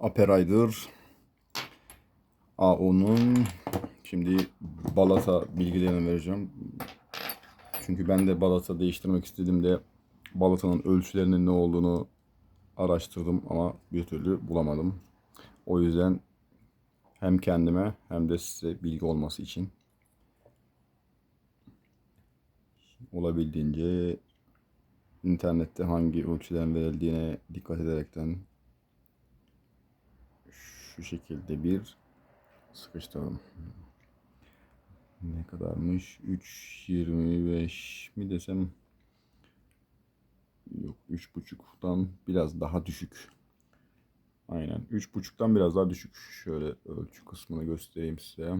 Aperay'dır. AO'nun şimdi balata bilgilerini vereceğim. Çünkü ben de balata değiştirmek istediğimde balatanın ölçülerinin ne olduğunu araştırdım ama bir türlü bulamadım. O yüzden hem kendime hem de size bilgi olması için olabildiğince internette hangi ölçülerin verildiğine dikkat ederekten şu şekilde bir sıkıştırdım. Ne kadarmış? 3.25 mi desem? Yok 3.5'dan biraz daha düşük. Aynen 3.5'tan biraz daha düşük. Şöyle ölçü kısmını göstereyim size.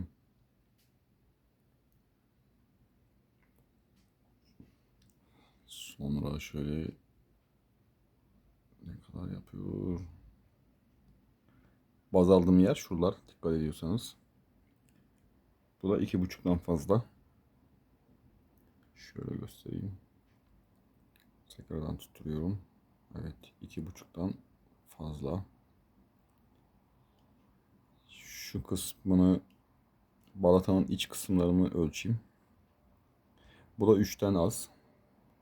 Sonra şöyle ne kadar yapıyor? Baz aldığım yer şuralar dikkat ediyorsanız. Bu da iki buçuktan fazla. Şöyle göstereyim. Tekrardan tutturuyorum. Evet iki buçuktan fazla. Şu kısmını balatanın iç kısımlarını ölçeyim. Bu da 3'ten az.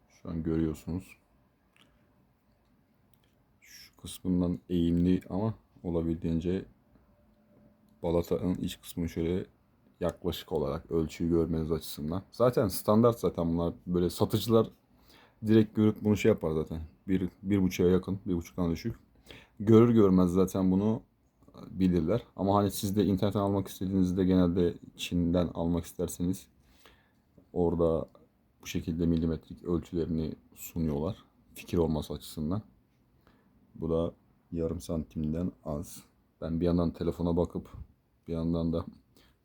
Şu an görüyorsunuz. Şu kısmından eğimli ama olabildiğince balatanın iç kısmını şöyle yaklaşık olarak ölçüyü görmeniz açısından. Zaten standart zaten bunlar böyle satıcılar direkt görüp bunu şey yapar zaten. Bir, bir buçuğa yakın, bir buçuktan düşük. Görür görmez zaten bunu bilirler. Ama hani siz de internetten almak istediğinizde genelde Çin'den almak isterseniz orada bu şekilde milimetrik ölçülerini sunuyorlar. Fikir olması açısından. Bu da yarım santimden az. Ben bir yandan telefona bakıp bir yandan da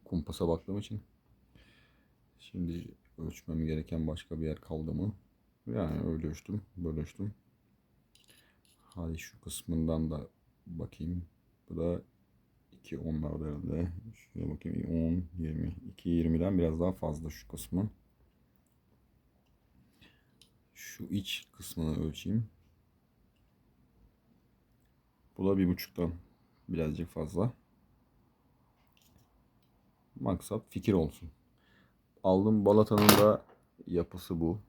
kumpasa baktığım için şimdi ölçmem gereken başka bir yer kaldı mı? Yani öyle ölçtüm, böyle ölçtüm. Hadi şu kısmından da bakayım. Bu da 2 onlarda herhalde. Şuraya bakayım 10, 20. 2 20'den biraz daha fazla şu kısmın. Şu iç kısmını ölçeyim. Bu da bir buçuktan birazcık fazla. Maksat fikir olsun. Aldığım balatanın da yapısı bu.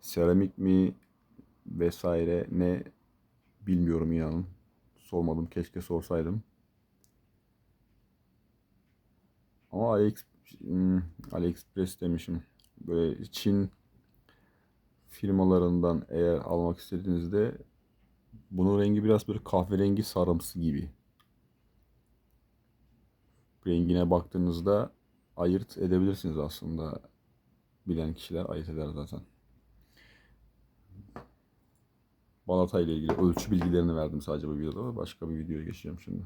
Seramik mi vesaire ne bilmiyorum inanın. Sormadım keşke sorsaydım. Ama Alex, hmm, AliExpress demişim. Böyle Çin firmalarından eğer almak istediğinizde bunun rengi biraz böyle kahverengi sarımsı gibi. Rengine baktığınızda ayırt edebilirsiniz aslında. Bilen kişiler ayırt eder zaten. Balata ile ilgili ölçü bilgilerini verdim sadece bu videoda. Başka bir videoya geçeceğim şimdi.